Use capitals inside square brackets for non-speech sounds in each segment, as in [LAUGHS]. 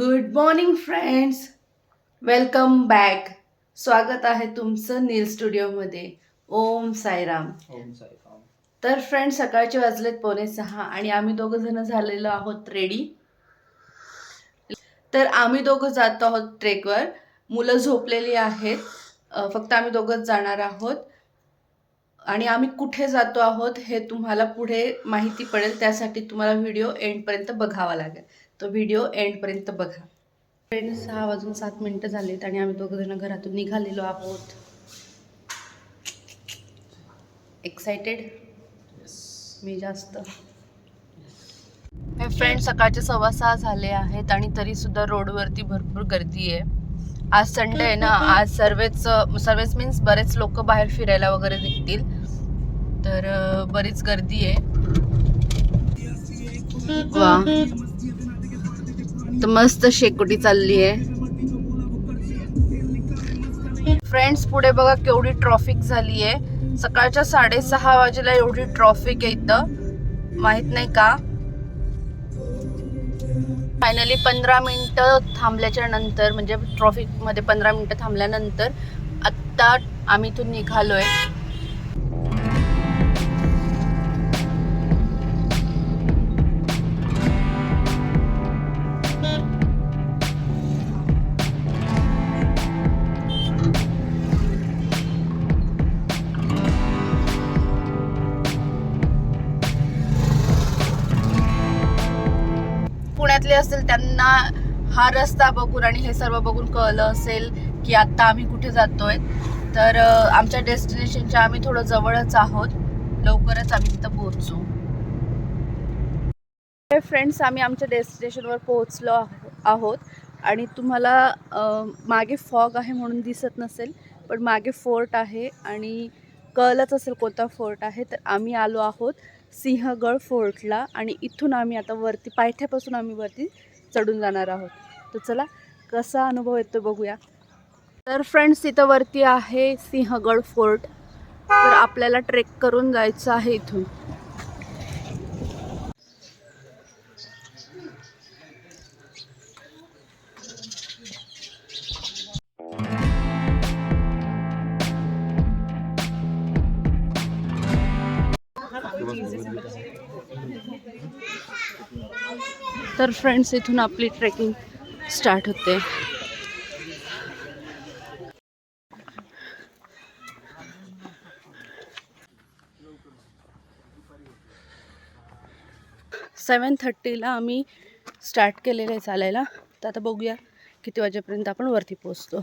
Good morning friends. Welcome back. स्वागत आहे तुमचं नील स्टुडिओमध्ये. ओम साईराम. ओम साईराम. तर फ्रेंड्स सकाळचे वाजलेत पावणे सहा आणि आम्ही दोघं जण झालेलो आहोत रेडी. तर आम्ही दोघं जातो आहोत ट्रेकवर. मुलं झोपलेली आहेत. फक्त आम्ही दोघंच जाणार आहोत. आणि आम्ही कुठे जातो आहोत हे तुम्हाला पुढे माहिती पडेल. त्यासाठी तुम्हाला व्हिडिओ एंडपर्यंत बघावा लागेल. तो व्हिडिओ एंडपर्यंत बघा. फ्रेंड सहा वाजून सात मिनटं झालीत आणि आम्ही दोघं जण घरातून निघालेलो आहोत. एक्सायटेड मी जास्त. हे फ्रेंड सकाळचे सव्वा सहा झाले आहेत आणि तरी सुद्धा रोडवरती भरपूर गर्दी आहे. आज संडे आहे ना? आज सर्वच सर्वच मीन्स बरेच लोक बाहेर फिरायला वगैरे निघतील. तर बरीच गर्दी आहे. वा. तर मस्त शेकोटी चालली आहे. फ्रेंड्स पुढे बघा केवढी ट्रॉफिक झाली आहे. सकाळच्या साडेसहा वाजेला एवढी ट्रॉफिक आहे इथं. माहीत नाही का? फायनली पंधरा मिनटं थांबल्याच्या नंतर म्हणजे ट्रॉफिकमध्ये पंधरा मिनटं थांबल्यानंतर आत्ता आम्ही इथून निघालो आहे पुण्यातले असेल त्यांना हा रस्ता बघून आणि हे सर्व बघून कळलं असेल की आत्ता आम्ही कुठे जातोय. तर आमच्या डेस्टिनेशनच्या आम्ही थोडं जवळच आहोत. लवकरच आम्ही तिथं पोहोचू. फ्रेंड्स आम्ही आमच्या डेस्टिनेशनवर पोहोचलो आहो- आहोत. आणि तुम्हाला मागे फॉग आहे म्हणून दिसत नसेल पण मागे फोर्ट आहे आणि कळलंच असेल कोणता फोर्ट आहे तर आम्ही आलो आहोत. सिंहगड फोर्टला आणि इथून आम्ही आता वरती पायथ्यापासून आम्ही वरती चढून जाणार आहोत. तर चला कसा अनुभव येतो बघूया. तर फ्रेंड्स तिथं वरती आहे सिंहगड फोर्ट. तर आपल्याला ट्रेक करून जायचं आहे इथून. तर फ्रेंड्स इथून आपली ट्रेकिंग स्टार्ट होते. सेवन थर्टीला आम्ही स्टार्ट केलेलं आहे चालायला. तर आता बघूया किती वाजेपर्यंत आपण वरती पोचतो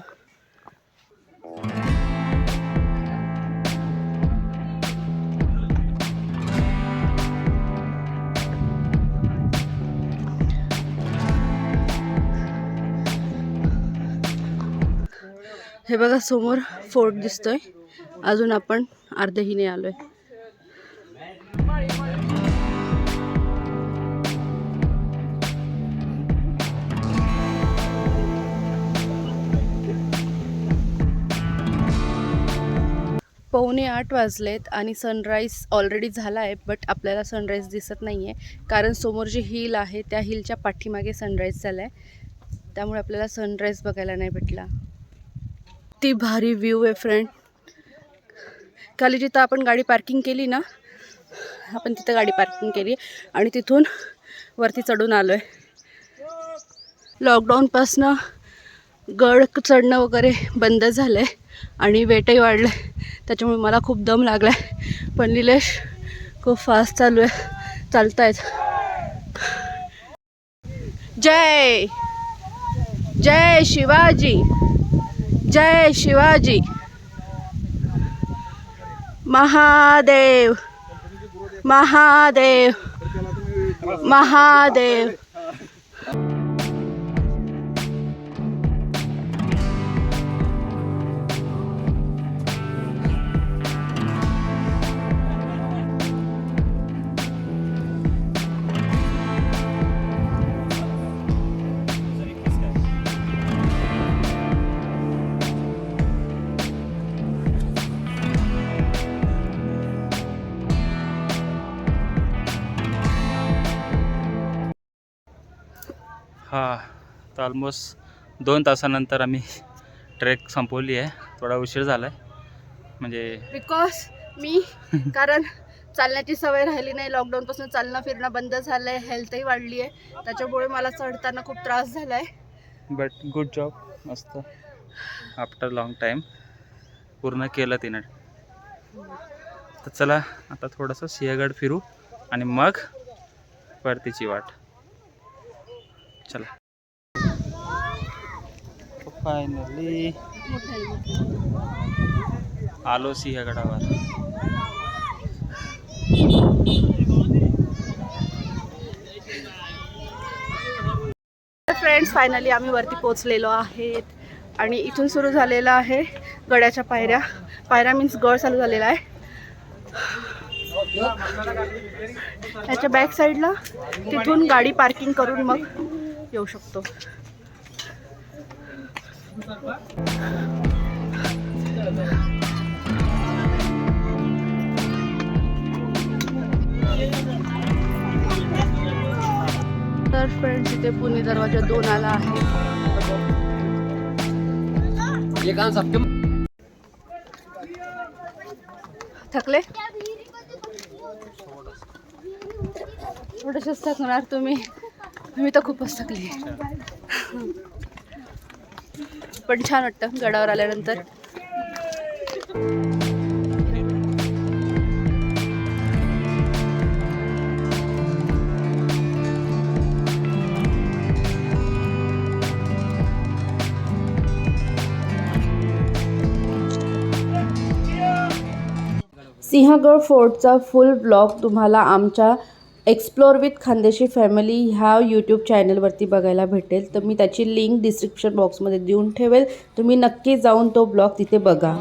हे बघा समोर फोर्ट दिसतोय. अजून आपण अर्धहीने आलोय. पावणे आठ वाजलेत आणि सनराईज ऑलरेडी झाला आहे बट आपल्याला सनराईज दिसत नाही आहे कारण समोर जी हिल आहे त्या हिलच्या पाठीमागे सनराईज झाला आहे त्यामुळे आपल्याला सनराईज बघायला नाही भेटला. किती भारी व्ह्यू आहे फ्रेंड खाली जिथं आपण गाडी पार्किंग केली ना आपण तिथं गाडी पार्किंग केली आणि तिथून वरती चढून आलो आहे लॉकडाऊनपासनं गड चढणं वगैरे बंद झालं आहे आणि वेटही वाढलं आहे त्याच्यामुळे मला खूप दम लागला आहे पण निलेश खूप फास्ट चालू आहे. चालतायत. जय! जय शिवाजी! जय शिवाजी. महादेव महादेव महादेव. हा तर ऑलमोस्ट दोन तासानंतर आम्ही ट्रेक संपवली आहे. थोडा उशीर झाला आहे म्हणजे बिकॉज मी [LAUGHS] कारण चालण्याची सवय राहिली नाही लॉकडाऊनपासून चालणं फिरणं बंद झालं आहे हेल्थही वाढली आहे. त्याच्यामुळे मला चढताना खूप त्रास झाला आहे बट गुड जॉब मस्त. आफ्टर लॉंग टाईम पूर्ण केलं तिनं. तर चला आता थोडंसं सिंहगड फिरू आणि मग परतीची वाट. चला. फायनली आलो सिंहगडावर. फ्रेंड्स फायनली आम्ही वरती पोचलेलो आहेत. आणि इथून सुरू झालेला आहे गड्याच्या पायऱ्या. पायऱ्या मीन्स गड चालू झालेला आहे. त्याच्या बॅक साईडला तिथून गाडी पार्किंग करून मग येऊ शकतो. तर फ्रेंड्स इथे पुणे दरवाजा दोन आला आहे. थकले? थोडेसेच थकणार तुम्ही. मी तर खूपच थकली. पण छान वाटतं गडावर आल्यानंतर. सिंहगड फोर्टचा फुल ब्लॉग तुम्हाला आमच्या एक्सप्लोर विथ खानदेशी फॅमिली ह्या यूट्यूब चॅनलवरती बघायला भेटेल. तर मी त्याची लिंक डिस्क्रिप्शन बॉक्समध्ये देऊन ठेवेल. तुम्ही नक्की जाऊन तो ब्लॉग तिथे बघा.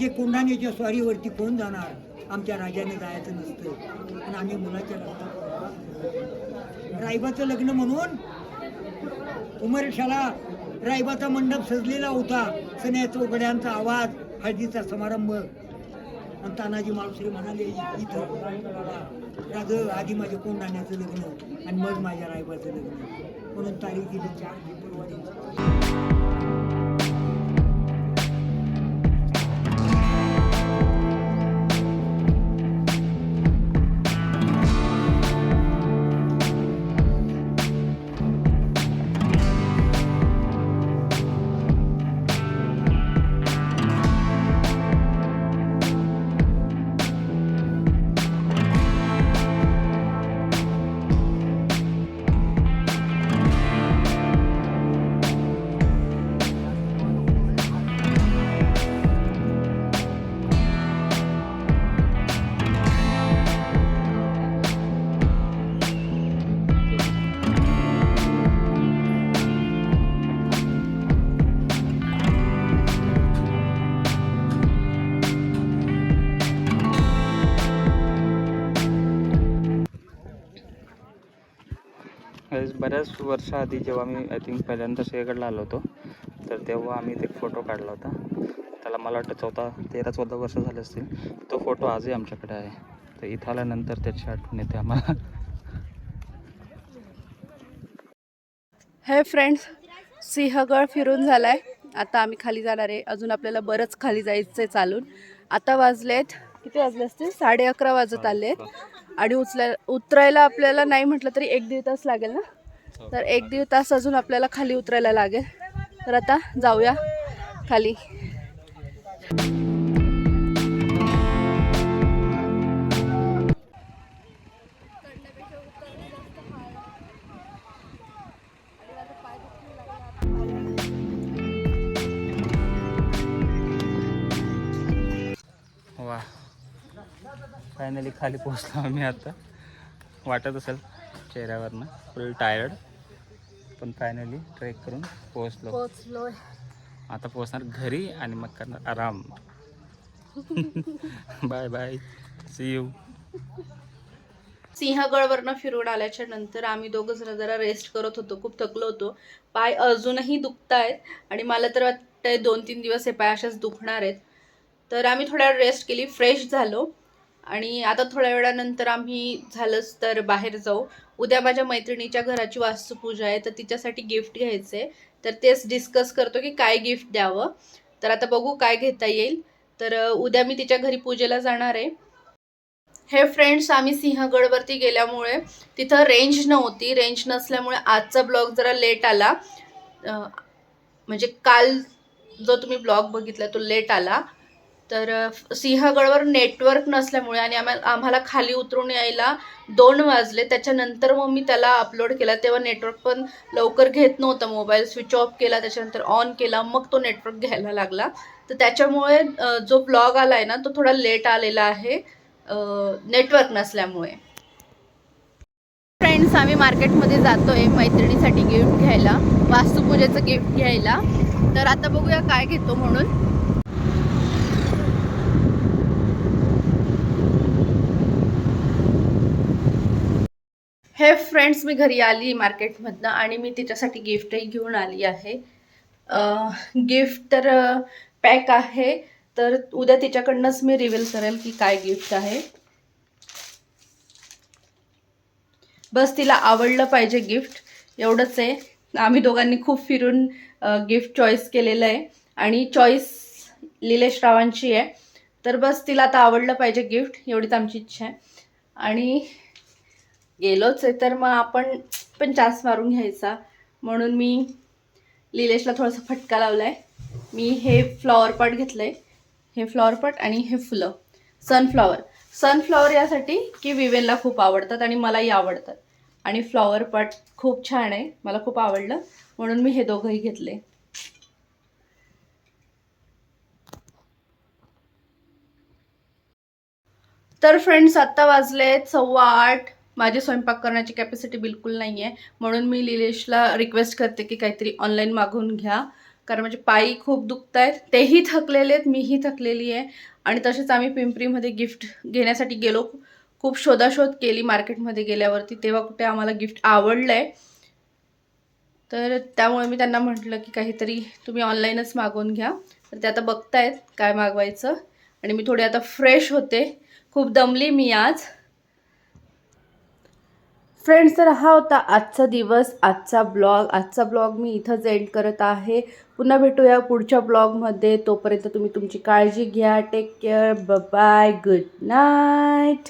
राजे कोंढाण्याच्या स्वारीवरती कोण जाणार आमच्या राजाने जायचं नसतं. आणि आम्ही मुलाच्या लग्नात रायबाचं लग्न म्हणून उमरशाला रायबाचा मंडप सजलेला होता. सन्या चौकड्यांचा आवाज हळदीचा समारंभ. आणि तानाजी माळुसरे म्हणाले इथं राज आधी माझ्या कोंढाण्याचं लग्न आणि मग माझ्या रायबाचं लग्न. म्हणून तारीख दिली चार फेब्रुवारी बऱ्याच वर्षाआधी जेव्हा मी आय थिंक पहिल्यांदा सिंहगडला आलो होतो तर तेव्हा आम्ही ते फोटो काढला होता. त्याला मला वाटतं चौदा तेरा चौदा वर्ष झाले असतील. तो फोटो आजही आमच्याकडे आहे. तर इथं आल्यानंतर त्याची आठवण येते आम्हाला. हे फ्रेंड्स सिंहगड फिरून झाला आहे आता आम्ही खाली जाणार आहे. अजून आपल्याला बरंच खाली जायचं आहे चालून. आता वाजलेत किती वाजले असतील? साडे अकरा वाजत आले आहेत आणि उचलाय उतरायला आपल्याला नाही म्हटलं तरी एक दीड तास लागेल ना? तर एक दीड तास अजून आपल्याला खाली उतरायला लागेल. तर आता जाऊया खाली. वा फायनली खाली पोहोचलो आम्ही आता. वाटत असेल. चेहऱ्यावरनं. फुल टायर्ड पण फायनली ट्रेक करून पोहोचलो. पोचलोय आता पोहोचणार घरी आणि मग करणार आराम. बाय बाय सी यू सिंहगडवरनं फिरून आल्याच्यानंतर आम्ही दोघं जरा जरा रेस्ट करत होतो. खूप थकलो होतो. पाय अजूनही दुखत आहेत आणि मला तर वाटतंय दोन तीन दिवस हे पाय असेच दुखणार आहेत. तर आम्ही थोड्या रेस्ट केली. फ्रेश झालो. आणि आता थोड्या वेळानंतर आम्ही झालंच तर बाहेर जाऊ. उद्या माझ्या मैत्रिणीच्या घराची वास्तुपूजा आहे तर तिच्यासाठी गिफ्ट घ्यायचं आहे. तर तेच डिस्कस करतो की काय गिफ्ट द्यावं. तर आता बघू काय घेता येईल. तर उद्या मी तिच्या घरी पूजेला जाणार आहे. हे फ्रेंड्स आम्ही सिंहगडवरती गेल्यामुळे तिथं रेंज नव्हती. रेंज नसल्यामुळे आजचा ब्लॉग जरा लेट आला. म्हणजे काल जो तुम्ही ब्लॉग बघितला तो लेट आला. तर सिंहगडवर नेटवर्क नसल्यामुळे आणि आम्हाला आम्हाला खाली उतरून यायला दोन वाजले. त्याच्यानंतर मग मी त्याला अपलोड केला. तेव्हा नेटवर्क पण लवकर घेत नव्हतं. मोबाईल स्विच ऑफ केला त्याच्यानंतर ऑन केला. मग तो नेटवर्क घ्यायला लागला. तर त्याच्यामुळे जो ब्लॉग आला आहे ना तो थोडा लेट आलेला आहे. नेटवर्क नसल्यामुळे. फ्रेंड्स आम्ही मार्केटमध्ये जातो आहे मैत्रिणीसाठी गिफ्ट घ्यायला. वास्तुपूजेचं गिफ्ट घ्यायला. तर आता बघूया काय घेतो म्हणून. हे फ्रेंड्स मी घरी आली मार्केटमधनं आणि मी तिच्यासाठी गिफ्टही घेऊन आली आहे. गिफ्ट तर पॅक आहे. तर उद्या तिच्याकडनंच मी रिव्हील करेल की काय गिफ्ट आहे. बस तिला आवडलं पाहिजे गिफ्ट एवढंच आहे. आम्ही दोघांनी खूप फिरून गिफ्ट चॉईस केलेलं आहे. आणि चॉईस लिलेश रावांची आहे. तर बस तिला आता आवडलं पाहिजे गिफ्ट एवढीच आमची इच्छा आहे. आणि गेलोच आहे तर मग आपण पण चान्स मारून घ्यायचा. म्हणून मी लिलेशला थोडासा फटका लावला आहे मी हे फ्लॉवर पॉट घेतलं आहे हे फ्लॉवर पॉट आणि हे फुलं. सनफ्लॉवर. सनफ्लॉवर यासाठी की विवेनला खूप आवडतात आणि मलाही आवडतात. आणि फ्लॉवर पॉट खूप छान आहे. मला खूप आवडलं. म्हणून मी हे दोघंही घेतले. तर फ्रेंड्स आत्ता वाजले सव्वा आठ. माझी स्वयंपाक करण्याची कॅपॅसिटी बिलकुल नाही आहे म्हणून मी लिलेशला रिक्वेस्ट करते की काहीतरी ऑनलाईन मागवून घ्या. कारण माझे पायी खूप दुखत आहेत तेही थकलेले आहेत मीही थकलेली आहे. आणि तसेच आम्ही पिंपरीमध्ये गिफ्ट घेण्यासाठी गेलो. खूप शोधाशोध केली मार्केटमध्ये गेल्यावरती. तेव्हा कुठे आम्हाला गिफ्ट आवडलं आहे तर त्यामुळे मी त्यांना म्हटलं की काहीतरी तुम्ही ऑनलाईनच मागवून घ्या. तर ते आता बघतायत काय मागवायचं. आणि मी थोडी आता फ्रेश होते. खूप दमली मी आज. फ्रेंड्स तर हा होता आजचा दिवस आजचा ब्लॉग आजचा ब्लॉग मी इथंच एंड करत आहे. पुन्हा भेटूया पुढच्या ब्लॉगमध्ये तोपर्यंत तुम्ही तुमची काळजी घ्या. टेक केअर ब बाय गुड नाईट